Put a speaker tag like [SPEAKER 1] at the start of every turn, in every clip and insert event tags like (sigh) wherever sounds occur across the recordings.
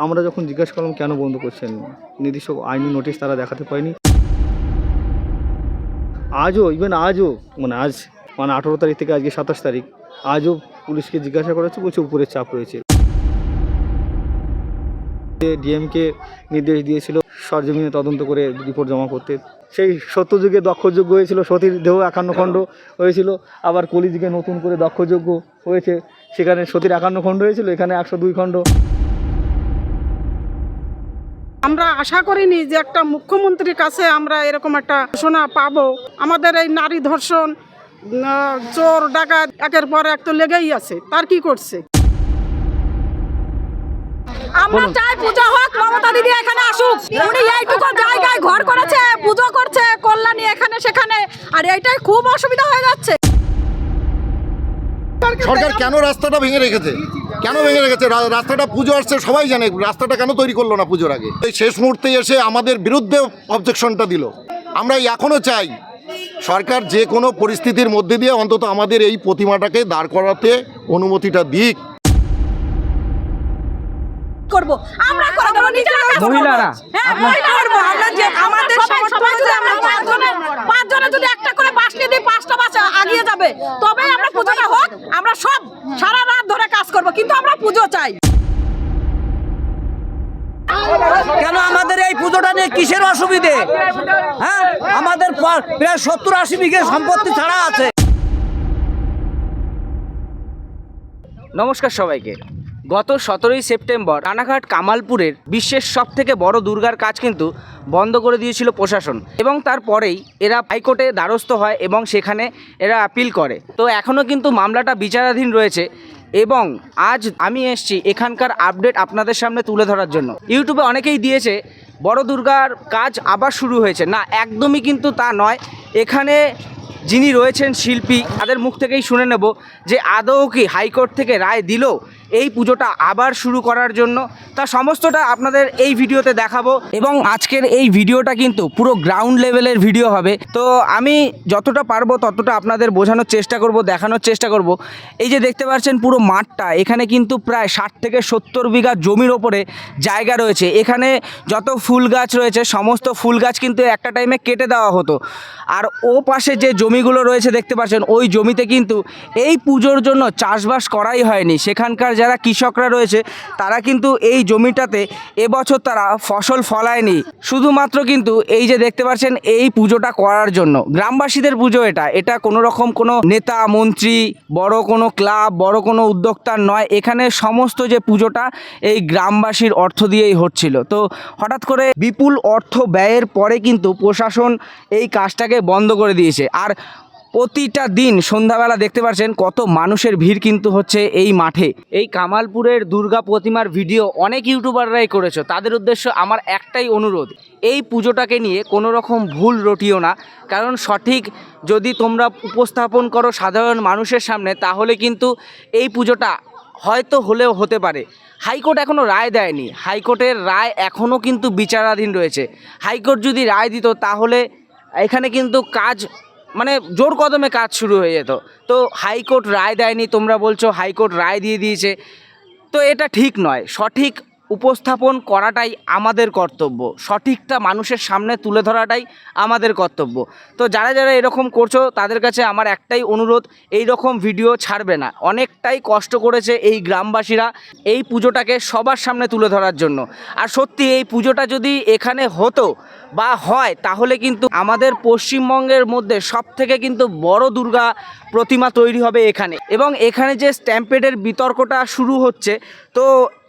[SPEAKER 1] আমরা যখন জিজ্ঞাসা করলাম, কেন বন্ধ করছেন? নির্দিষ্ট আইনি নোটিশ তারা দেখাতে পারেনি। আজও ইভেন আজও মানে আজ মানে আঠেরো তারিখ থেকে আজকে সাতাশ তারিখ, আজও পুলিশকে জিজ্ঞাসা করা হচ্ছে, বলছে উপরে চাপ রয়েছে। ডিএমকে নির্দেশ দিয়েছিল সরজমিনে তদন্ত করে রিপোর্ট জমা করতে। সেই সত্যযুগে দক্ষযোগ্য হয়েছিল সতীর দেহ একান্ন খণ্ড হয়েছিল, আবার কলিযুগে নতুন করে দক্ষযোগ্য হয়েছে, সেখানে সতীর একান্ন খণ্ড হয়েছিল, এখানে একশো দুই খণ্ড।
[SPEAKER 2] আমরা আশা করিনি যে একটা মুখ্যমন্ত্রীর কাছে আমরা এরকম একটা ঘোষণা পাবো। আমাদের এই নারী ধর্ষণ চোর ডাকাত একের পর এক তো লেগেই আছে। তার কি করছে?
[SPEAKER 3] আমরা চাই পূজা হোক মমতা দিদি এখানে আসুক। উনি এইটুকু জায়গায় ঘর করেছে পুজো করছে কল্যাণী এখানে সেখানে। আর এইটাই খুব অসুবিধা হয়ে যাচ্ছে।
[SPEAKER 4] সরকার কেন রাস্তাটা ভেঙে রেখেছে? কেন ভেঙে রেখেছে? রাস্তাটা পুজো আসছে সবাই জানে রাস্তাটা কেন তৈরি করল না পুজোর আগে? এই শেষ মুহূর্তে এসে আমাদের বিরুদ্ধে অবজেকশনটা দিল। আমরা এখনও চাই সরকার যে কোনো পরিস্থিতির মধ্যে দিয়ে অন্তত আমাদের এই প্রতিমাটাকে দাঁড় করাতে অনুমতিটা দিক।
[SPEAKER 3] করব। আমরা করে দেবো নিজেরা
[SPEAKER 5] মহিলারা?
[SPEAKER 3] হ্যাঁ মহিলা আমরা যে আমাদের সবাই যদি আমরা পাঁচজনে যদি একটা করে বাস নিয়ে দিই পাঁচটা বাস আগিয়ে যাবে। তবেই আমরা পুজোটা হোক আমরা সব সারা রাত ধরে কাজ করব। কিন্তু আমরা পুজো চাই।
[SPEAKER 5] কেন আমাদের এই পুজোটা নিয়ে কিসের অসুবিধে? হ্যাঁ আমাদের প্রায় সত্তর আশি বিঘে সম্পত্তি ছাড়া আছে। নমস্কার সবাইকে। গত সতেরোই সেপ্টেম্বর রানাঘাট কামালপুরের বিশ্বের সব থেকে বড় দুর্গার কাজ কিন্তু বন্ধ করে দিয়েছিল প্রশাসন এবং তারপরেই এরা হাইকোর্টে দ্বারস্থ হয় এবং সেখানে এরা আপিল করে। তো এখনও কিন্তু মামলাটা বিচারাধীন রয়েছে এবং আজ আমি এসছি এখানকার আপডেট আপনাদের সামনে তুলে ধরার জন্য। ইউটিউবে অনেকেই দিয়েছে, বড় দুর্গার কাজ আবার শুরু হয়েছে। না, একদমই কিন্তু তা নয়। এখানে যিনি রয়েছেন শিল্পী, তাদের মুখ থেকেই শুনে নেব যে আদৌ কি হাইকোর্ট থেকে রায় দিল? এই পুজোটা আবার শুরু করার জন্য। তা সমস্তটা আপনাদের এই ভিডিওতে দেখাবো এবং আজকের এই ভিডিওটা কিন্তু পুরো গ্রাউন্ড লেভেলের ভিডিও হবে। তো আমি যতটা পারব ততটা আপনাদের বোঝানোর চেষ্টা করব, দেখানোর চেষ্টা করব। এই যে দেখতে পাচ্ছেন পুরো মাঠটা, এখানে কিন্তু প্রায় ষাট থেকে সত্তর বিঘা জমির ওপরে জায়গা রয়েছে। এখানে যত ফুল গাছ রয়েছে, সমস্ত ফুল গাছ কিন্তু একটা টাইমে কেটে দেওয়া হতো। আর ও পাশে যে জমিগুলো রয়েছে, দেখতে পাচ্ছেন, ওই জমিতে কিন্তু এই পুজোর জন্য চাষবাস করাই হয়নি। সেখানকার যারা কৃষকরা রয়েছে, তারা কিন্তু এই জমিটাতে এবছর তারা ফসল ফলায়নি। শুধুমাত্র কিন্তু এই যে দেখতে পাচ্ছেন, এই পুজোটা করার জন্য। গ্রামবাসীদের পুজো এটা। এটা কোনো রকম কোনো নেতা, মন্ত্রী, বড় কোনো ক্লাব, বড় কোনো উদ্যোক্তার নয়। এখানে সমস্ত যে পুজোটা এই গ্রামবাসীর অর্থ দিয়েই হচ্ছিল। তো হঠাৎ করে বিপুল অর্থ ব্যয়ের পরে কিন্তু প্রশাসন এই কাজটাকে বন্ধ করে দিয়েছে। আর প্রতিটা দিন সন্ধ্যাবেলা দেখতে পাচ্ছেন কত মানুষের ভিড় কিন্তু হচ্ছে এই মাঠে। এই কামালপুরের দুর্গা প্রতিমার ভিডিও অনেক ইউটিউবাররাই করেছ। তাদের উদ্দেশ্য আমার একটাই অনুরোধ, এই পুজোটাকে নিয়ে কোনো রকম ভুল রটিও না। কারণ সঠিক যদি তোমরা উপস্থাপন করো সাধারণ মানুষের সামনে, তাহলে কিন্তু এই পুজোটা হয়তো হলেও হতে পারে। হাইকোর্ট এখনও রায় দেয়নি। হাইকোর্টের রায় এখনও কিন্তু বিচারাধীন রয়েছে। হাইকোর্ট যদি রায় দিত, তাহলে এখানে কিন্তু কাজ মানে জোর কদমে কাজ শুরু হয়ে যেত। তো হাইকোর্ট রায় দেয়নি, তোমরা বলছো হাইকোর্ট রায় দিয়ে দিয়েছে। তো এটা ঠিক নয়, সঠিক উপস্থাপন করাটাই আমাদের কর্তব্য। সঠিকটা মানুষের সামনে তুলে ধরাটাই আমাদের কর্তব্য। তো যারা যারা এরকম করছ, তাদের কাছে আমার একটাই অনুরোধ এই রকম ভিডিও ছাড়বে না। অনেকটাই কষ্ট করেছে এই গ্রামবাসীরা এই পুজোটাকে সবার সামনে তুলে ধরার জন্য। আর সত্যি, এই পুজোটা যদি এখানে হতো বা হয়, তাহলে কিন্তু আমাদের পশ্চিমবঙ্গের মধ্যে সব থেকে কিন্তু বড় দুর্গা প্রতিমা তৈরি হবে এখানে। এবং এখানে যে স্ট্যাম্পেডের বিতর্কটা শুরু হচ্ছে, তো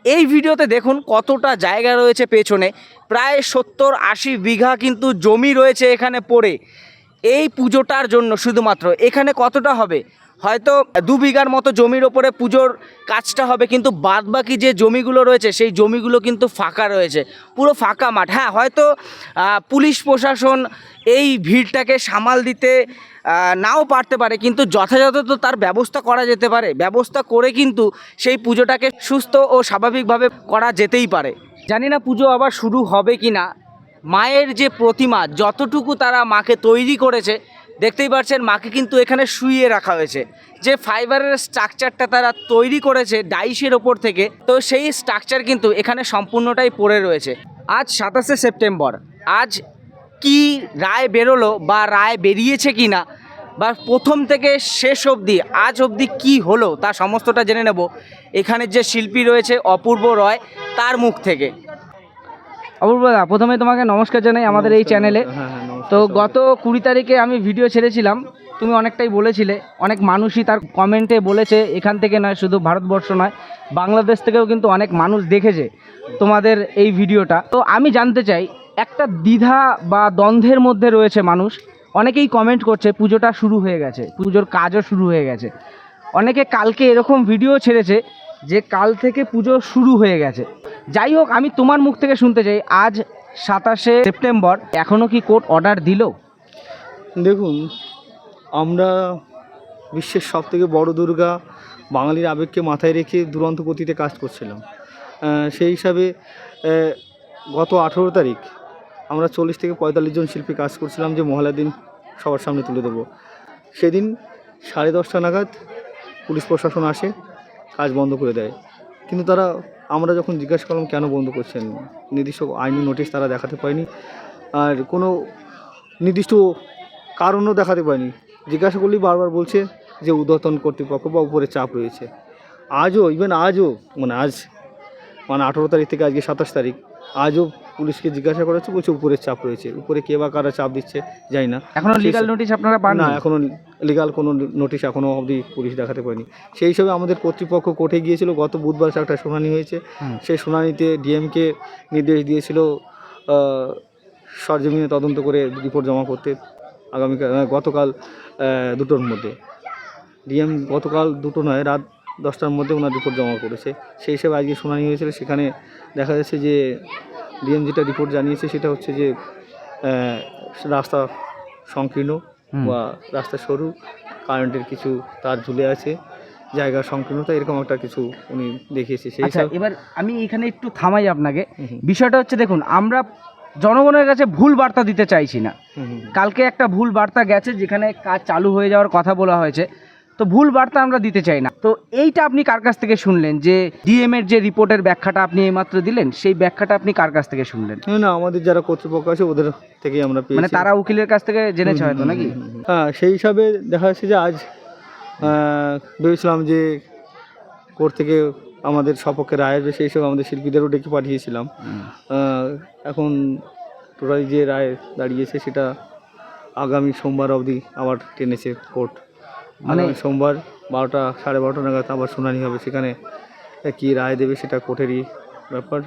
[SPEAKER 5] এই ভিডিওতে দেখুন কতটা জায়গা রয়েছে পেছনে। প্রায় সত্তর আশি বিঘা কিন্তু জমি রয়েছে এখানে পড়ে। এই পুজোটার জন্য শুধুমাত্র। এখানে কতটা হবে? হয়তো দু বিঘার মতো জমির ওপরে পুজোর কাজটা হবে, কিন্তু বাদ বাকি যে জমিগুলো রয়েছে, সেই জমিগুলো কিন্তু ফাঁকা রয়েছে। পুরো ফাঁকা মাঠ। হ্যাঁ হয়তো পুলিশ প্রশাসন এই ভিড়টাকে সামাল দিতে নাও পারতে পারে, কিন্তু যথাযথ তো তার ব্যবস্থা করা যেতে পারে। ব্যবস্থা করে কিন্তু সেই পুজোটাকে সুস্থ ও স্বাভাবিকভাবে করা যেতেই পারে। জানি না পুজো আবার শুরু হবে কি না মায়ের যে প্রতিমা, যতটুকু তারা মাকে তৈরি করেছে দেখতেই পাচ্ছেন মাকে কিন্তু এখানে শুইয়ে রাখা হয়েছে। যে ফাইবারের স্ট্রাকচারটা তারা তৈরি করেছে ডাইসের ওপর থেকে তো সেই স্ট্রাকচার কিন্তু এখানে সম্পূর্ণটাই পড়ে রয়েছে। আজ সাতাশে সেপ্টেম্বর। আজ কি রায় বেরোলো বা রায় বেরিয়েছে কি না বা প্রথম থেকে শেষ অবধি আজ অবধি কি হলো তা সমস্তটা জেনে নেব। এখানের যে শিল্পী রয়েছে অপূর্ব রয় তার মুখ থেকে। অপূর্ব দা প্রথমে তোমাকে নমস্কার জানাই আমাদের এই চ্যানেলে।
[SPEAKER 1] হ্যাঁ হ্যাঁ।
[SPEAKER 5] তো গত কুড়ি তারিখে আমি ভিডিও ছেড়েছিলাম। তুমি অনেকটাই বলেছিলে, অনেক মানুষই তার কমেন্টে বলেছে, এখান থেকে নয়, শুধু ভারতবর্ষ নয়, বাংলাদেশ থেকেও কিন্তু অনেক মানুষ দেখেছে তোমাদের এই ভিডিওটা তো আমি জানতে চাই, একটা দ্বিধা বা দ্বন্দ্বের মধ্যে রয়েছে মানুষ, অনেকেই কমেন্ট করছে, পুজোটা শুরু হয়ে গেছে, পুজোর কাজও শুরু হয়ে গেছে। অনেকে কালকে এরকম ভিডিও ছেড়েছে যে কাল থেকে পুজো শুরু হয়ে গেছে। যাই হোক, আমি তোমার মুখ থেকে শুনতে চাই, আজ সাতাশে সেপ্টেম্বর এখনও কি কোর্ট অর্ডার দিল?
[SPEAKER 1] দেখুন, আমরা বিশ্বের সব থেকে বড় দুর্গা বাঙালির আবেগকে মাথায় রেখে দুরন্ত গতিতে কাজ করছিলাম। সেই হিসাবে গত আঠেরো তারিখ আমরা চল্লিশ থেকে পঁয়তাল্লিশ জন শিল্পী কাজ করছিলাম যে মহলার দিন সবার সামনে তুলে দেবো। সেদিন সাড়ে দশটা নাগাদ পুলিশ প্রশাসন আসে, কাজ বন্ধ করে দেয়। কিন্তু তারা আমরা যখন জিজ্ঞাসা করলাম, কেন বন্ধ করছেন? নির্দিষ্ট আইনি নোটিশ তারা দেখাতে পায়নি আর কোনো নির্দিষ্ট কারণও দেখাতে পায়নি জিজ্ঞাসা করলেই বারবার বলছে যে উদ্যতন কর্তৃপক্ষ বা উপরে চাপ রয়েছে। আজও ইভেন আজও মানে আজ মানে আঠেরো তারিখ থেকে আজকে সাতাশ তারিখ আজও পুলিশকে জিজ্ঞাসা করা হচ্ছে বলছে উপরের চাপ রয়েছে। উপরে কে বা কারা চাপ দিচ্ছে জানি না।
[SPEAKER 5] এখনও
[SPEAKER 1] সেই
[SPEAKER 5] লিগাল নোটিশ আপনারা পান
[SPEAKER 1] না এখনও লিগাল কোনো নোটিশ এখনও অবধি পুলিশ দেখাতে পারেনি। সেই হিসাবে আমাদের কর্তৃপক্ষ কোর্টে গিয়েছিল গত বুধবার একটা শুনানি হয়েছে সেই শুনানিতে ডিএমকে নির্দেশ দিয়েছিল সরজমিনে তদন্ত করে রিপোর্ট জমা করতে আগামীকাল গতকাল দুটোর মধ্যে। ডিএম গতকাল দুটো নয় রাত দশটার মধ্যে ওনার রিপোর্ট জমা করেছে। সেই হিসেবে আজকে শুনানি হয়েছিল সেখানে দেখা যাচ্ছে যে ডিএম যেটা রিপোর্ট জানিয়েছে সেটা হচ্ছে যে রাস্তা সংকীর্ণ বা রাস্তা সরু কারেন্টের কিছু তার ঝুলে আছে জায়গা সংকীর্ণতা এরকম একটা কিছু উনি দেখিয়েছে। সেই
[SPEAKER 5] আচ্ছা এবার আমি এখানে একটু থামাই আপনাকে। বিষয়টা হচ্ছে দেখুন আমরা জনগণের কাছে ভুল বার্তা দিতে চাইছি না। কালকে একটা ভুল বার্তা গেছে যেখানে কাজ চালু হয়ে যাওয়ার কথা বলা হয়েছে। তো ভুল বার্তা আমরা দিতে চাই না। তো এইটা আপনি কার কাছ থেকে শুনলেন? যে ডিএম এর যে রিপোর্টের ব্যাখ্যাটা আপনি এইমাত্র দিলেন সেই ব্যাখ্যাটা আপনি কার কাছ থেকে শুনলেন?
[SPEAKER 1] না, আমাদের যারা কর্তৃপক্ষ আছে ওদের থেকেই আমরা
[SPEAKER 5] মানে তারা উকিলের কাছ থেকে জেনেছে হয়তো নাকি?
[SPEAKER 1] হ্যাঁ সেই হিসাবে দেখা যাচ্ছে যে আজ ভেবেছিলাম যে কোর্ট থেকে আমাদের সপক্ষে রায় আসবে সেই হিসাবে আমাদের শিল্পীদেরও ডেকে পাঠিয়েছিলাম। এখন টোটালি যে রায় দাঁড়িয়েছে সেটা আগামী সোমবার অবধি আবার টেনেছে কোর্ট।
[SPEAKER 5] মানে-
[SPEAKER 1] সোমবার বারোটা সাড়ে বারোটা নাগাদ আবার শুনানি হবে। সেখানে কি রায় দেবে সেটা কোর্টেরই ব্যাপার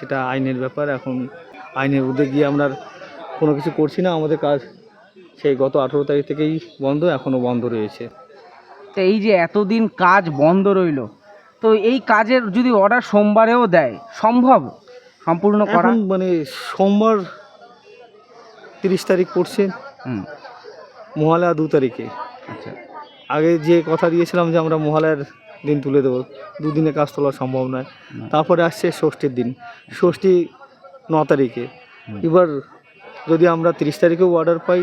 [SPEAKER 1] সেটা আইনের ব্যাপার। এখন আইনের উদ্যোগ গিয়ে আমরা কোনো কিছু করছি না আমাদের কাজ সেই গত আঠেরো তারিখ থেকেই বন্ধ এখনও বন্ধ রয়েছে।
[SPEAKER 5] তো এই যে এতদিন কাজ বন্ধ রইল তো এই কাজের যদি অর্ডার সোমবারেও দেয় সম্ভব? সম্পূর্ণ করা?
[SPEAKER 1] মানে সোমবার তিরিশ তারিখ পড়ছে।
[SPEAKER 5] হুম,
[SPEAKER 1] মহালয়া দু তারিখে।
[SPEAKER 5] আচ্ছা।
[SPEAKER 1] আগে যে কথা দিয়েছিলাম যে আমরা মহালয়ার দিন তুলে দেবো দুদিনে কাজ তোলা সম্ভব নয়। তারপরে আসছে ষষ্ঠীর দিন। ষষ্ঠী ন তারিখে। এবার যদি আমরা তিরিশ তারিখেও অর্ডার পাই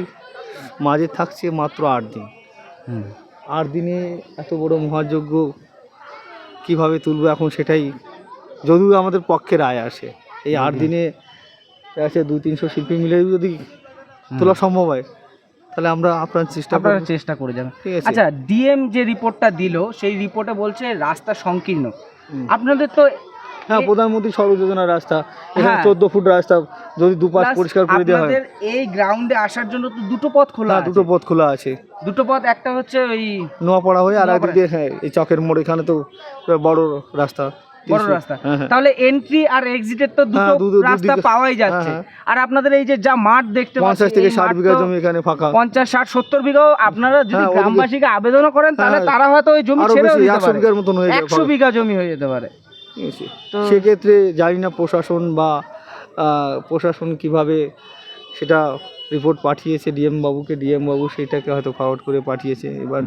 [SPEAKER 1] মাঝে থাকছে মাত্র আট দিন। আট দিনে এত বড় মহাযজ্ঞ কীভাবে তুলবো এখন সেটাই যদিও আমাদের পক্ষে রায় আসে। এই আট দিনে আছে দুই তিনশো শিল্পী মিলে যদি তোলা সম্ভব হয় তাহলে আমরা আপনার চেষ্টা
[SPEAKER 5] আপনারা চেষ্টা করে যাবেন।
[SPEAKER 1] ঠিক আছে।
[SPEAKER 5] আচ্ছা ডিএম যে রিপোর্টটা দিল সেই রিপোর্টে বলছে রাস্তা সংকীর্ণ। আপনাদের তো
[SPEAKER 1] হ্যাঁ প্রধানমন্ত্রী সড়ক যোজনার রাস্তা এখানে
[SPEAKER 5] হ্যাঁ।
[SPEAKER 1] চোদ্দ ফুট রাস্তা যদি দুপাশ পরিষ্কার করে দেওয়া হয়।
[SPEAKER 5] এই গ্রাউন্ডে আসার জন্য তো দুটো পথ খোলা
[SPEAKER 1] হ্যাঁ
[SPEAKER 5] আছে।
[SPEAKER 1] দুটো পথ খোলা আছে।
[SPEAKER 5] দুটো পথ একটা হচ্ছে ওই
[SPEAKER 1] নোয়াপাড়া হয়ে আর। একদিকে হ্যাঁ এই চকের মোড় এখানে তো বড় রাস্তা।
[SPEAKER 5] বড় রাস্তা।
[SPEAKER 1] হ্যাঁ হ্যাঁ।
[SPEAKER 5] তাহলে এন্ট্রি আর এক্সিটের তো দুটো
[SPEAKER 1] হ্যাঁ, দু- দু-
[SPEAKER 5] রাস্তা পাওয়াই যাচ্ছে। আর আপনাদের এই যে যা মাঠ দেখতে পাচ্ছি,
[SPEAKER 1] পঞ্চাশ থেকে
[SPEAKER 5] এই
[SPEAKER 1] ষাট
[SPEAKER 5] মাঠ
[SPEAKER 1] বিঘা জমি এখানে ফাঁকা।
[SPEAKER 5] পঞ্চাশ ষাট সত্তর বিঘাও আপনারা যদি গ্রামবাসীকে আবেদনও করেন তাহলে তারা হয়তো ওই জমি ছেড়েও দিতে
[SPEAKER 1] একশো বিঘার মতন হয়ে যাবে
[SPEAKER 5] একশো বিঘা জমি হয়ে যেতে পারে।
[SPEAKER 1] ঠিক আছে? সেক্ষেত্রে জানি না প্রশাসন বা প্রশাসন কীভাবে সেটা রিপোর্ট পাঠিয়েছে ডিএম বাবুকে ডিএম বাবু সেটাকে হয়তো ফরওয়ার্ড করে পাঠিয়েছে। এবার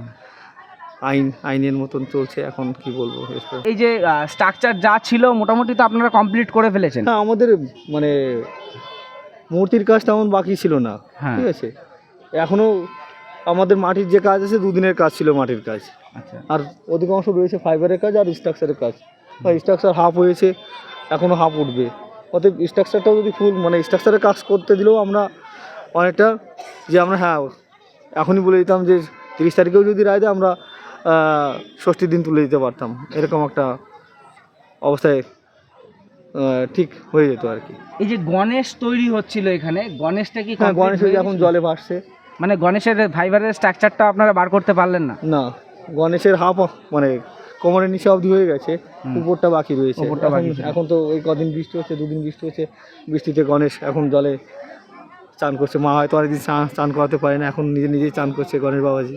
[SPEAKER 1] আইন আইনের মতন চলছে এখন কি বলব?
[SPEAKER 5] এই যে স্ট্রাকচার যা ছিল মোটামুটি তো আপনারা কমপ্লিট করে ফেলেছেন।
[SPEAKER 1] না আমাদের মানে মূর্তির কাজ তেমন বাকি ছিল না
[SPEAKER 5] হ্যাঁ।
[SPEAKER 1] ঠিক আছে? এখনও আমাদের মাটির যে কাজ আছে দুদিনের কাজ ছিল মাটির কাজ।
[SPEAKER 5] আচ্ছা।
[SPEAKER 1] আর অধিকাংশ রয়েছে ফাইবারের কাজ আর স্ট্রাকচারের কাজ। স্ট্রাকচার হাফ হয়েছে এখনও হাফ উঠবে। অতএব স্ট্রাকচারটাও যদি ফুল মানে স্ট্রাকচারের কাজ করতে দিলেও আমরা অনেকটা যে আমরা হ্যাঁ এখনই বলে দিতাম যে তিরিশ তারিখেও যদি রায় দেয় আমরা ষষ্ঠীর দিন তুলে দিতে পারতাম। এরকম একটা অবস্থায় ঠিক হয়ে যেত আর কি।
[SPEAKER 5] এই যে গণেশ তৈরি হচ্ছিল এখানে গণেশটা কি
[SPEAKER 1] হ্যাঁ গণেশ এখন জলে ভাসছে।
[SPEAKER 5] মানে গণেশের ফাইবারের স্ট্রাকচারটা আপনারা বার করতে পারলেন না?
[SPEAKER 1] না গণেশের হাফ মানে কোমরের নিচে অবধি হয়ে গেছে উপরটা বাকি রয়েছে।
[SPEAKER 5] উপরটা
[SPEAKER 1] এখন-
[SPEAKER 5] বাকি
[SPEAKER 1] এখন তো এই কদিন বৃষ্টি হচ্ছে দুদিন বৃষ্টি হচ্ছে বৃষ্টিতে গণেশ এখন জলে চান করছে। মা হয়তো অনেকদিন চান চান করাতে পারে না এখন নিজে নিজেই চান করছে গণেশ বাবাজি।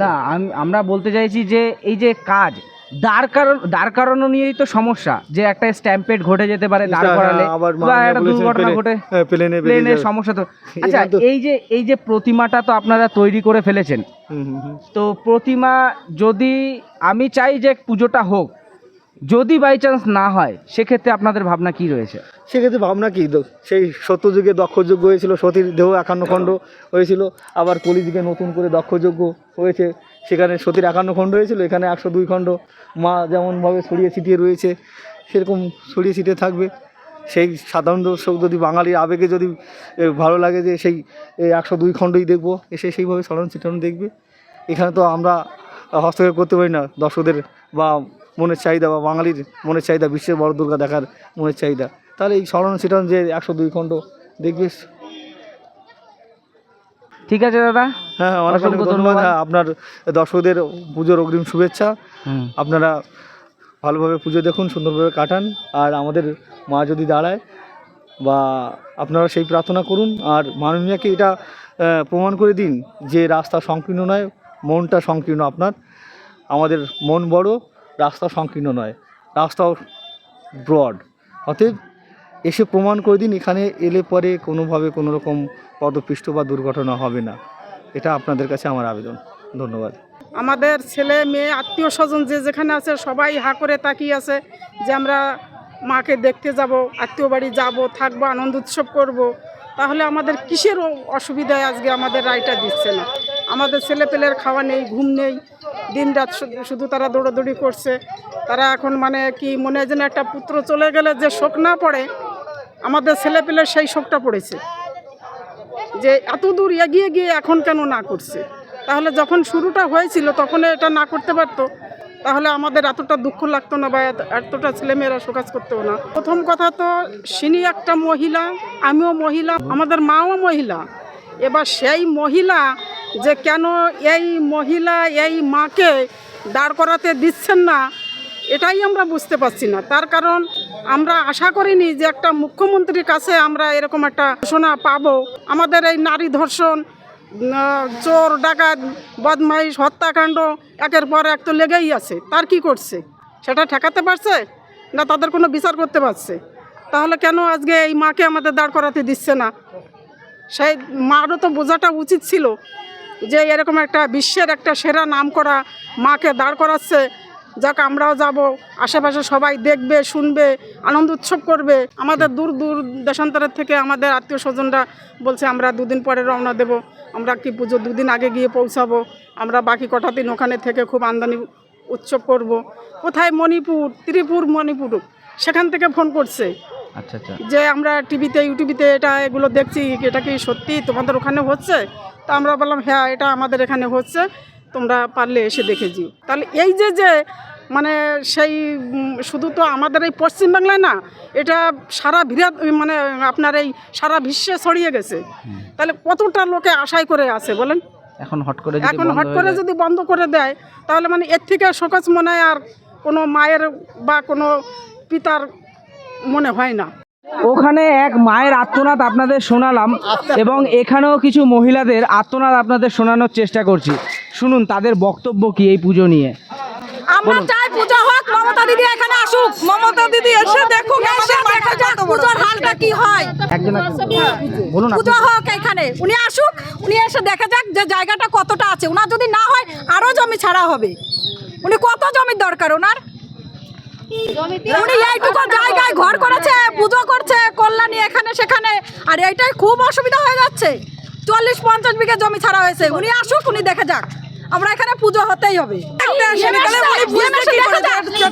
[SPEAKER 5] না আমি- আমরা বলতে চাইছি যে এই যে কাজ দাঁড় কারণ দাঁড় কারণও নিয়েই তো সমস্যা যে একটা স্ট্যাম্পেড ঘটে যেতে পারে দাঁড় করালে। বা একটা দুর্ঘটনা ঘটে
[SPEAKER 1] হ্যাঁ,
[SPEAKER 5] প্লেনের সমস্যা তো। (laughs) আচ্ছা এই যে এই যে প্রতিমাটা তো আপনারা তৈরি করে ফেলেছেন। তো প্রতিমা যদি আমি চাই যে পুজোটা হোক যদি বাই চান্স না হয়, সেক্ষেত্রে আপনাদের ভাবনা কি রয়েছে?
[SPEAKER 1] সেক্ষেত্রে ভাবনা কি? সেই সত্যযুগে দক্ষযজ্ঞ হয়েছিল সতীর দেহ একান্ন খণ্ড হয়েছিল, আবার কলিযুগে নতুন করে দক্ষযজ্ঞ হয়েছে, সেখানে সতীর একান্ন খণ্ড হয়েছিল, এখানে একশো দুই খণ্ড মা যেমনভাবে ছড়িয়ে ছিটিয়ে রয়েছে, সেরকম ছড়িয়ে ছিটিয়ে থাকবে। সেই সাধারণ দর্শক যদি বাঙালির আবেগে যদি ভালো লাগে যে সেই একশো দুই খণ্ডই দেখব, এসে সেইভাবে স্মরণ চিত্রণ দেখবে। এখানে তো আমরা হস্তক্ষেপ করতে পারি না দর্শকদের বা মনের চাহিদা বা বাঙালির মনের চাহিদা বিশ্বের বড় দুর্গা দেখার মনের চাহিদা। তাহলে এই স্মরণ চিত্রণ যে একশো দুই খণ্ড দেখবে।
[SPEAKER 5] ঠিক আছে দাদা।
[SPEAKER 1] হ্যাঁ হ্যাঁ অনেক অনেক ধন্যবাদ।
[SPEAKER 5] ধন্যবাদ।
[SPEAKER 1] হ্যাঁ আপনার দর্শকদের পুজোর অগ্রিম শুভেচ্ছা। আপনারা ভালোভাবে পুজো দেখুন সুন্দরভাবে কাটান। আর আমাদের মা যদি দাঁড়ায় বা আপনারা সেই প্রার্থনা করুন। আর মাননীয়াকে এটা প্রমাণ করে দিন যে রাস্তা সংকীর্ণ নয় মনটা সংকীর্ণ আপনার। আমাদের মন বড় রাস্তা সংকীর্ণ নয় রাস্তাও ব্রড অতএব এসে প্রমাণ করে দিন, এখানে এলে পরে কোনোভাবে কোনো রকম পদপিষ্ট বা দুর্ঘটনা হবে না। এটা আপনাদের কাছে আমার আবেদন। ধন্যবাদ।
[SPEAKER 2] আমাদের ছেলে, মেয়ে, আত্মীয় স্বজন যে যেখানে আছে, সবাই হা করে তাকিয়ে আছে যে আমরা মাকে দেখতে যাব, আত্মীয় বাড়ি যাব, থাকব, আনন্দ উৎসব করব। তাহলে আমাদের কিসের অসুবিধায় আজকে আমাদের রায়টা দিচ্ছে না? আমাদের ছেলেপেলের খাওয়া নেই, ঘুম নেই দিন রাত শুধু- তারা দৌড়াদৌড়ি করছে। তারা এখন মানে কি মনে হয় যেন একটা পুত্র চলে গেলে যে শোক না পড়ে, আমাদের ছেলেপেলের সেই শোকটা পড়েছে। যে এত দূর এগিয়ে গিয়ে এখন কেন না করছে? তাহলে যখন শুরুটা হয়েছিল তখন এটা না করতে পারতো। তাহলে আমাদের এতটা দুঃখ লাগতো না বা এত- এতটা ছেলেমেয়েরা শোকাজ করতো না। প্রথম কথা তো, সিনি একটা মহিলা, আমিও মহিলা, আমাদের মাও মহিলা। এবার সেই মহিলা যে কেন এই মহিলা এই মাকে দাঁড় করাতে দিচ্ছেন না, এটাই আমরা বুঝতে পারছি না। তার কারণ আমরা আশা করিনি যে একটা মুখ্যমন্ত্রীর কাছে আমরা এরকম একটা ঘোষণা পাবো। আমাদের এই নারী ধর্ষণ চোর, ডাকাত, বদমাইশ, হত্যাকাণ্ড একের পর এক তো লেগেই আছে। তার কি করছে? সেটা ঠেকাতে পারছে না তাদের কোনো বিচার করতে পারছে? তাহলে কেন আজকে এই মাকে আমাদের দাঁড় করাতে দিচ্ছে না? সেই মারও তো বোঝাটা উচিত ছিল যে এরকম একটা বিশ্বের একটা সেরা নাম করা মাকে দাঁড় করাচ্ছে। যাক, আমরাও যাব, আশেপাশে সবাই দেখবে, শুনবে, আনন্দ উৎসব করবে। আমাদের দূর দূর দেশান্তরের থেকে আমাদের আত্মীয় স্বজনরা বলছে, আমরা দুদিন পরে রওনা দেব। আমরা কি পুজো দুদিন আগে গিয়ে পৌঁছাবো? আমরা বাকি কটা দিন ওখানে থেকে খুব আমদানি উৎসব করব। কোথায় মণিপুর? ত্রিপুর মণিপুর। সেখান থেকে ফোন করছে। যে আমরা টিভিতে ইউটিউবিতে এটা এগুলো দেখছি এটা কি সত্যি তোমাদের ওখানে হচ্ছে? তা আমরা বললাম হ্যাঁ এটা আমাদের এখানে হচ্ছে তোমরা পারলে এসে দেখে যেও। তাহলে এই যে যে মানে সেই শুধু তো আমাদের এই পশ্চিমবাংলায় না এটা সারা বিরাট মানে আপনার এই সারা বিশ্বে ছড়িয়ে গেছে। তাহলে কতটা লোকে আশাই করে আছে বলেন?
[SPEAKER 5] এখন হট করে
[SPEAKER 2] এখন হট করে যদি বন্ধ করে দেয় তাহলে মানে এর থেকে শোকজ মনে হয় আর কোনো মায়ের বা কোনো পিতার মনে হয় না।
[SPEAKER 5] ওখানে এক মায়ের আত্মনাদ আপনাদের শোনালাম এবং এখানেও কিছু মহিলাদের আত্মনাদ আপনাদের শোনানোর চেষ্টা করছি। শুনুন তাদের বক্তব্য কি এই পুজো নিয়ে?
[SPEAKER 3] আমরা চাই পূজা হোক মমতা দিদি এখানে আসুক। মমতা দিদি এসে দেখুক এসে দেখা যাক পুজোর হালটা কি হয়।
[SPEAKER 5] একজন বলুন
[SPEAKER 3] পুজো হোক এখানে উনি আসুক উনি এসে দেখা যাক যে জায়গাটা কতটা আছে। ওনার যদি না হয় আরও জমি ছাড়া হবে। উনি কত জমির দরকার ওনার? উনি এইটুকু জায়গায় ঘর করেছে পুজো করছে কল্যাণী এখানে সেখানে। আর এইটাই খুব অসুবিধা হয়ে যাচ্ছে। চল্লিশ পঞ্চাশ বিঘা জমি ছাড়া হয়েছে। উনি আসুক উনি দেখে যাক। আমরা এখানে পুজো হতেই হবে।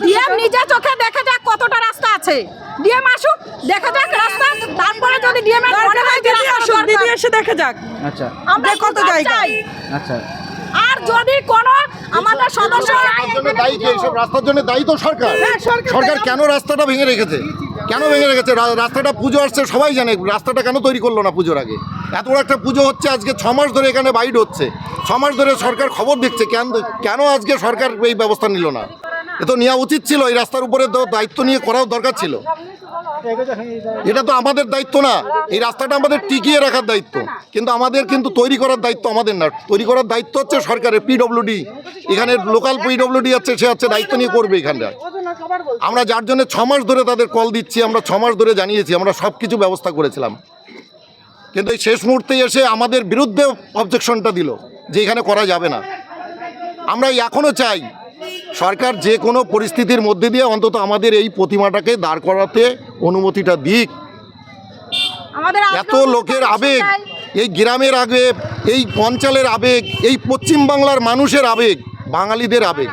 [SPEAKER 3] ডিএম নিজে চোখে দেখে যাক কতটা রাস্তা আছে। ডিএম আসুক দেখে যাক রাস্তা। তারপরে যদি ডিএম এর মনে হয় যে রাস্তা
[SPEAKER 6] দিদি এসে দেখে যাক।
[SPEAKER 5] আচ্ছা।
[SPEAKER 3] আমরা
[SPEAKER 6] কত
[SPEAKER 3] কত
[SPEAKER 6] জায়গা?
[SPEAKER 5] আচ্ছা।
[SPEAKER 3] আর যদি কোনো আমাদের সদস্য
[SPEAKER 4] জন্য দায়ী কে? এইসব রাস্তার জন্য দায়ী তো সরকার।
[SPEAKER 6] হ্যাঁ, সরকার
[SPEAKER 4] কেন? রাস্তাটা ভেঙে রেখেছে? কেন ভেঙে রেখেছে? রাস্তাটা পুজো আসছে সবাই জানে রাস্তাটা কেন তৈরি করল না পুজোর আগে? এত বড় একটা পুজো হচ্ছে আজকে ছ মাস ধরে এখানে বাইট হচ্ছে। ছ মাস ধরে সরকার খবর দেখছে কেন কেন আজকে সরকার এই ব্যবস্থা নিল না? এ তো নেওয়া উচিত ছিল এই রাস্তার উপরে দায়িত্ব নিয়ে করাও দরকার ছিল। এটা তো আমাদের দায়িত্ব না। এই রাস্তাটা আমাদের টিকিয়ে রাখার দায়িত্ব। কিন্তু আমাদের কিন্তু তৈরি করার দায়িত্ব আমাদের না। তৈরি করার দায়িত্ব হচ্ছে সরকারের পিডব্লিউডি এখানে লোকাল পিডব্লিউডি আছে, সে হচ্ছে দায়িত্ব নিয়ে করবে এখানটা। আমরা যার জন্য ছ মাস ধরে তাদের কল দিচ্ছি, আমরা ছ মাস ধরে জানিয়েছি, আমরা সব কিছু ব্যবস্থা করেছিলাম। কিন্তু এই শেষ মুহূর্তে এসে আমাদের বিরুদ্ধে অবজেকশনটা দিল যে এখানে করা যাবে না। আমরা এখনও চাই সরকার যে কোনো পরিস্থিতির মধ্যে দিয়ে অন্তত আমাদের এই প্রতিমাটাকে দাঁড় করাতে অনুমতিটা দিক। এত লোকের আবেগ এই গ্রামের আবেগ এই অঞ্চলের আবেগ এই পশ্চিম বাংলার মানুষের আবেগ বাঙালিদের আবেগ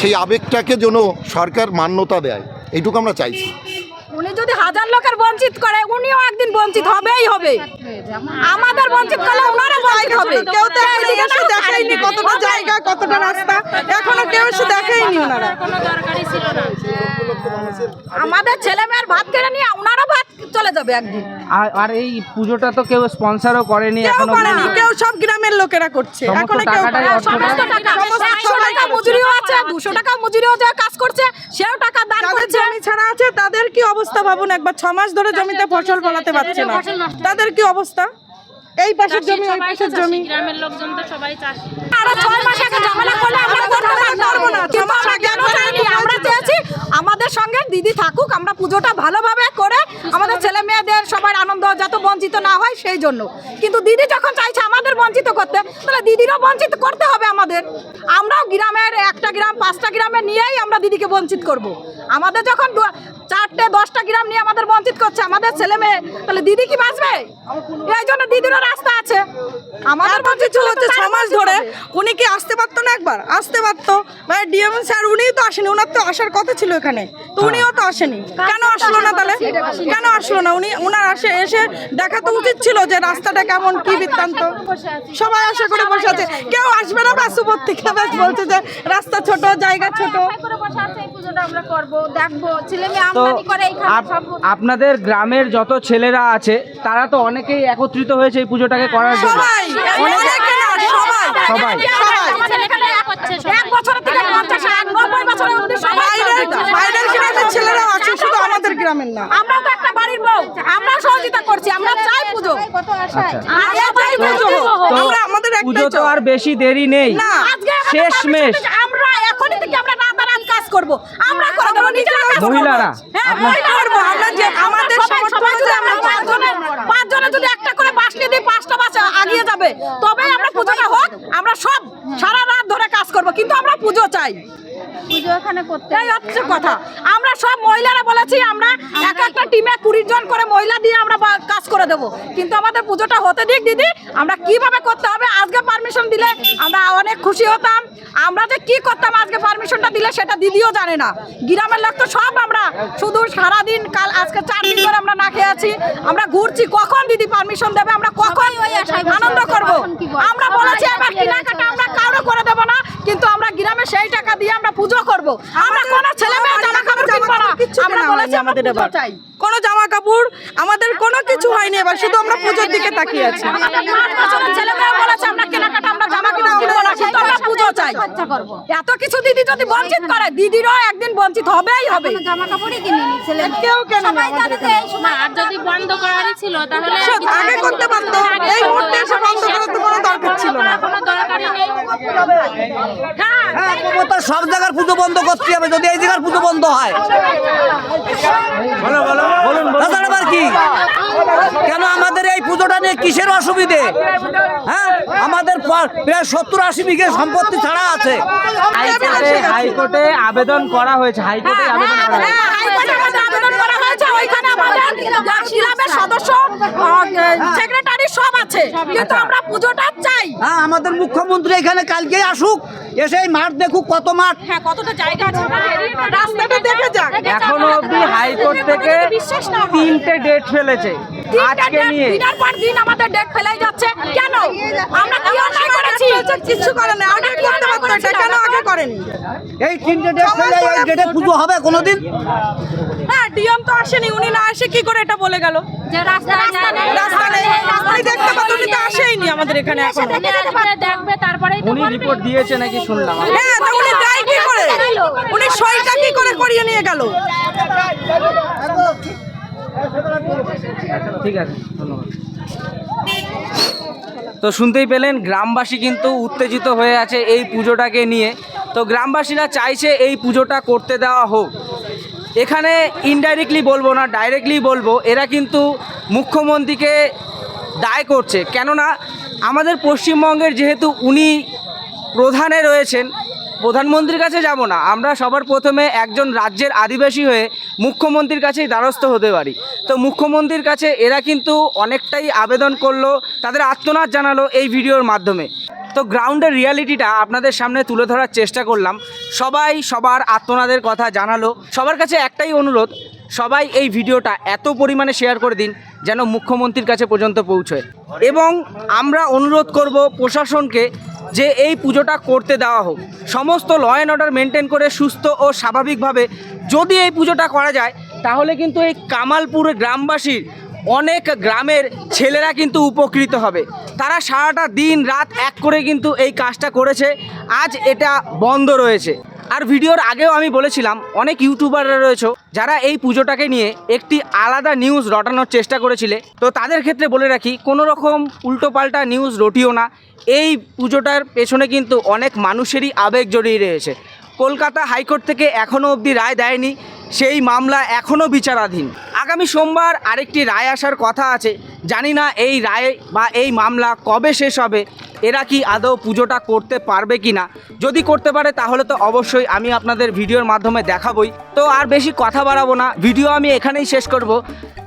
[SPEAKER 4] সেই আবেগটাকে যেন সরকার মান্যতা দেয় এইটুকু আমরা চাইছি।
[SPEAKER 3] উনি যদি হাজার লোকের বঞ্চিত করে উনিও একদিন বঞ্চিত হবেই হবে। আমাদের বঞ্চিত করলে ওনারা বঞ্চিত হবে।
[SPEAKER 6] কেউ তো এসে
[SPEAKER 3] দেখেনি
[SPEAKER 6] কতটা জায়গা কতটা রাস্তা এখনও কেউ এসে দেখেইনি ওনারা।
[SPEAKER 7] কোনো দরকারই ছিল না
[SPEAKER 3] আমাদের ছেলে মেয়ের ভাত কেড়ে নিয়ে ওনারও ভাত চলে যাবে একদিন।
[SPEAKER 5] আর এই পুজোটা তো কেউ স্পন্সরও করেনি
[SPEAKER 6] কেউ করেনি কেউ সব গ্রামের লোকেরা করছে। এখন কেউ
[SPEAKER 3] সমস্ত টাকা একশো টাকা মজুরিও আছে দুশো টাকা মজুরিও যা কাজ করছে সেও টাকা দান
[SPEAKER 6] করেছে
[SPEAKER 3] করছে।
[SPEAKER 6] জমি ছাড়া আছে তাদের কি অবস্থা ভাবুন? একবার ছ মাস ধরে জমিতে ফসল ফলাতে পারছে না। তাদের কি অবস্থা? এই পাশের জমি ওই পাশের জমি।
[SPEAKER 7] গ্রামের লোকজন তো সবাই চাষি।
[SPEAKER 3] আরও ছয় মাস আগে ঝামেলা করলে আমরা করতে পারব না। কিন্তু আমরা কেন চাইনি আমরা চেয়েছি আমাদের সঙ্গে দিদি থাকুক আমরা পুজোটা ভালোভাবে করে আমাদের ছেলে মেয়েদের সবার আনন্দ যত বঞ্চিত না হয় সেই জন্য। কিন্তু দিদি যখন চাইছে আমাদের বঞ্চিত করতে তাহলে দিদিরও বঞ্চিত করতে হবে আমাদের। আমরাও গ্রামের একটা গ্রাম পাঁচটা গ্রামে নিয়েই আমরা দিদিকে বঞ্চিত করব। আমাদের যখন দু- চারটে দশটা গ্রাম নিয়ে আমাদের বঞ্চিত করছে। আমাদের ছেলে মেয়ে তাহলে দিদি কি বাঁচবে? এই জন্য দিদিরও রাস্তা আছে। আমাদের
[SPEAKER 6] কিছু হচ্ছে ছ মাস ধরে। উনি কি আসতে পারতো না একবার? আসতে পারতো। মানে ডিএম স্যার উনিই তো আসেনি। ওনার তো আসার কথা ছিল এখানে। তো উনিও তো আসেনি। কেন আসলো না তাহলে? কেন আসলো না? উনি ওনার আসে এসে দেখা তো উচিত ছিল যে রাস্তাটা কেমন কি বৃত্তান্ত। সবাই আশা করে বসে আছে। কেউ আসবে না ব্যাস উপর থেকে। ব্যাস বলছে যে রাস্তা ছোট জায়গা ছোট।
[SPEAKER 7] বসে আমরা করব দেখব। ছেলে মেয়ে
[SPEAKER 5] তো আপনাদের গ্রামের যত ছেলেরা আছে তারা তো অনেকেই একত্রিত হয়েছে এই পুজোটাকে করার জন্য।
[SPEAKER 6] সবাই।
[SPEAKER 7] আমাদের
[SPEAKER 6] আছে শুধু গ্রামের না।
[SPEAKER 3] তো একটা বাড়ির বউ। আমরাও সহযোগিতা করছি। আমরা চাই পুজো।
[SPEAKER 5] তো
[SPEAKER 6] আমরা আমাদের একটাই
[SPEAKER 5] পুজো তো
[SPEAKER 6] চাওয়া।
[SPEAKER 5] আর বেশি দেরি নেই।
[SPEAKER 6] না,
[SPEAKER 5] শেষ মেশ
[SPEAKER 3] আমরা এখনই থেকে আমরা করব। আমরা করে দেবো নিজেরা কাজ করব।
[SPEAKER 5] মহিলারা?
[SPEAKER 3] হ্যাঁ মহিলা করব। আমরা যে আমাদের
[SPEAKER 6] সবাই-
[SPEAKER 3] সবাই যদি আমরা যদি একটা করে বাস নিয়ে দিই পাঁচটা বাস আগিয়ে যাবে। তবেই আমরা পুজোটা হোক আমরা সব সারা রাত ধরে কাজ করব কিন্তু আমরা পুজো চাই।
[SPEAKER 7] পুজো এখানে করতে
[SPEAKER 3] এই হচ্ছে কথা। আমরা সব মহিলারা বলেছি আমরা এক একটা টিমে কুড়ি জন করে মহিলা দিয়ে আমরা কাজ করে দেব। কিন্তু আমাদের পুজোটা হতে দিক দিদি আমরা কীভাবে করতে হবে আজকে পারমিশন দিলে আমরা অনেক খুশি হতাম। আমরা যে কি করতাম আজকে পারমিশনটা দিলে সেটা দিদিও জানে না। গ্রামের লোক তো সব আমরা। শুধু সারাদিন কাল আজকে চার দিন ধরে আমরা না খেয়ে আছি। আমরা ঘুরছি। কখন দিদি পারমিশন দেবে? আমরা কখন আনন্দ করব? আমরা বলেছি এবার কেনাকাটা আমরা কারও করে দেবো না। কিন্তু আমরা গ্রামে সেই টাকা দিয়ে আমরা পুজো করব। আমরা কোনো ছেলে মেয়ে জামা কাপড় কিনবো না। আমরা বলেছি
[SPEAKER 6] আমাদের
[SPEAKER 3] পুজো
[SPEAKER 6] এবার।
[SPEAKER 3] চাই।
[SPEAKER 6] কোনো জামা কাপড় আমাদের কোনো কিছু হয়নি এবার শুধু আমরা পুজোর দিকে তাকিয়ে আছি।
[SPEAKER 3] ছেলে মেয়ে বলেছে আমরা কেনাকাটা আমরা জামা কিনে কিনবো না কিন্তু আমরা পুজো চাই। এত কিছু দিদি যদি বঞ্চিত করে দিদিরও একদিন বঞ্চিত হবেই হবে।
[SPEAKER 7] জামা কাপড়ই কিনিনি ছেলে
[SPEAKER 6] কেউ কেন
[SPEAKER 7] আর যদি বন্ধ করারই ছিল তাহলে
[SPEAKER 6] আগে করতে পারতো। এই মুহূর্তে এসে বন্ধ করার তো কোনো দরকার ছিল না।
[SPEAKER 7] কোনো দরকারই নেই।
[SPEAKER 3] হ্যাঁ
[SPEAKER 8] মমতার সব জায়গার পুজো বন্ধ করতে হবে যদি এই জায়গার পুজো বন্ধ হয়। তাছাড়া আবার কি? কেন আমাদের এই পুজোটা নিয়ে কিসের অসুবিধে? হ্যাঁ আমাদের প্রায় সত্তর আশি বিঘে সম্পত্তি ছাড়া আছে।
[SPEAKER 5] হাইকোর্টে আবেদন করা হয়েছে হাইকোর্টে আবেদন করা হয়েছে।
[SPEAKER 3] হ্যাঁ, আমাদের ক্লাবের সদস্য সেক্রেটারি সব আছে কিন্তু আমরা পুজোটা চাই।
[SPEAKER 8] হ্যাঁ আমাদের মুখ্যমন্ত্রী এখানে কালকেই আসুক এসে এই মাঠ দেখুক কত মাঠ।
[SPEAKER 3] হ্যাঁ কতটা জায়গা আছে রাস্তাটা দেখে যাক।
[SPEAKER 5] এখনও অবধি হাইকোর্ট থেকে। তিনটে ডেট ফেলেছে। আজকে নিয়ে।
[SPEAKER 3] দিনের পর দিন আমাদের ডেট ফেলাই যাচ্ছে। কেন? আমরা কি অন্যায় করেছি? কিছু করে না এটা কেন আগে করেন।
[SPEAKER 8] এই তিনটে ডেট ফেলে এই ডেটে পুজো হবে কোনোদিন?
[SPEAKER 3] হ্যাঁ ডিএম তো আসেনি উনি না এসে কি করে এটা বলে গেল?
[SPEAKER 7] যে
[SPEAKER 3] রাস্তা নেই উনি দেখতে পাচ্ছেন উনি তো আসেইনি আমাদের এখানে এখন।
[SPEAKER 7] দেখবে তারপরেই তো
[SPEAKER 5] উনি রিপোর্ট দিয়েছে নাকি শুনলাম।
[SPEAKER 3] হ্যাঁ তো উনি দেয় কি করে। উনি সইটা কি করে করিয়ে নিয়ে গেল?
[SPEAKER 5] ঠিক আছে ধন্যবাদ। তো শুনতেই পেলেন, গ্রামবাসী কিন্তু উত্তেজিত হয়ে আছে এই পুজোটাকে নিয়ে। তো গ্রামবাসীরা চাইছে এই পুজোটা করতে দেওয়া হোক। এখানে ইনডাইরেক্টলি বলব না ডাইরেক্টলি বলব, এরা কিন্তু মুখ্যমন্ত্রীকে দায় করছে। কেননা, আমাদের পশ্চিমবঙ্গের যেহেতু উনি প্রধানে রয়েছেন, প্রধানমন্ত্রীর কাছে যাব না। আমরা সবার প্রথমে একজন রাজ্যের আদিবাসী হয়ে মুখ্যমন্ত্রীর কাছেই দ্বারস্থ হতে পারি। তো মুখ্যমন্ত্রীর কাছে এরা কিন্তু অনেকটাই আবেদন করল, তাদের আত্মনাদ জানালো এই ভিডিওর মাধ্যমে। তো গ্রাউন্ডের রিয়ালিটিটা আপনাদের সামনে তুলে ধরার চেষ্টা করলাম। সবাই সবার আত্মনাদের কথা জানালো। সবার কাছে একটাই অনুরোধ, সবাই এই ভিডিওটা এত পরিমাণে শেয়ার করে দিন যেন মুখ্যমন্ত্রীর কাছে পর্যন্ত পৌঁছয়। এবং আমরা অনুরোধ করব প্রশাসনকে যে এই পুজোটা করতে দেওয়া হোক। সমস্ত ল অ্যান্ড অর্ডার মেনটেন করে সুস্থ ও স্বাভাবিকভাবে যদি এই পুজোটা করা যায় তাহলে কিন্তু এই কামালপুর গ্রামবাসীর অনেক গ্রামের ছেলেরা কিন্তু উপকৃত হবে। তারা সারাটা দিন রাত এক করে কিন্তু এই কাজটা করেছে। আজ এটা বন্ধ রয়েছে। আর ভিডিওর আগেও আমি বলেছিলাম, অনেক ইউটিউবাররা রয়েছে, যারা এই পুজোটাকে নিয়ে একটি আলাদা নিউজ রটানোর চেষ্টা করেছিলে। তো তাদের ক্ষেত্রে বলে রাখি কোনো রকম উল্টোপাল্টা নিউজ রটিও না। এই পুজোটার পেছনে কিন্তু অনেক মানুষেরই আবেগ জড়িয়ে রয়েছে। কলকাতা হাইকোর্ট থেকে এখনও অবধি রায় দেয়নি। সেই মামলা এখনও বিচারাধীন। আগামী সোমবার আরেকটি রায় আসার কথা আছে। জানি না এই রায় বা এই মামলা কবে শেষ হবে, এরা কি আদৌ পুজোটা করতে পারবে কি না? যদি করতে পারে, তাহলে তো অবশ্যই আমি আপনাদের ভিডিওর মাধ্যমে দেখাবই। তো আর বেশি কথা বাড়াবো না, ভিডিও আমি এখানেই শেষ করব।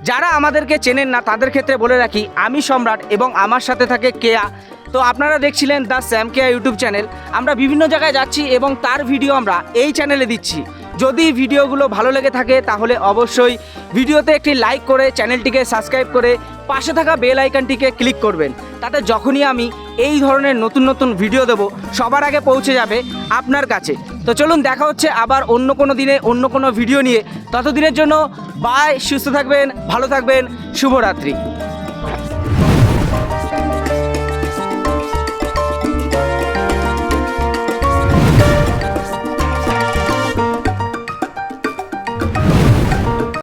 [SPEAKER 5] যারা আমাদেরকে চেনেন না, তাদের ক্ষেত্রে বলে রাখি, আমি সম্রাট এবং আমার সাথে থাকে কেয়া। তো আপনারা দেখছিলেন the Sam Keya YouTube channel. আমরা বিভিন্ন জায়গায় যাচ্ছি এবং তার ভিডিও আমরা এই চ্যানেলে দিচ্ছি। যদি ভিডিওগুলো ভালো লেগে থাকে, তাহলে অবশ্যই ভিডিওতে একটি লাইক করে চ্যানেলটিকে সাবস্ক্রাইব করে পাশে থাকা বেল আইকনটিকে ক্লিক করবেন। তাতে যখনই আমি এই ধরনের নতুন নতুন ভিডিও দেবো, সবার আগে পৌঁছে যাবে আপনার কাছে। তো চলুন দেখা হচ্ছে আবার অন্য কোনো দিনে, অন্য কোনো ভিডিও নিয়ে। ততদিনের জন্য বাই সুস্থ থাকবেন, ভালো থাকবেন, শুভরাত্রি।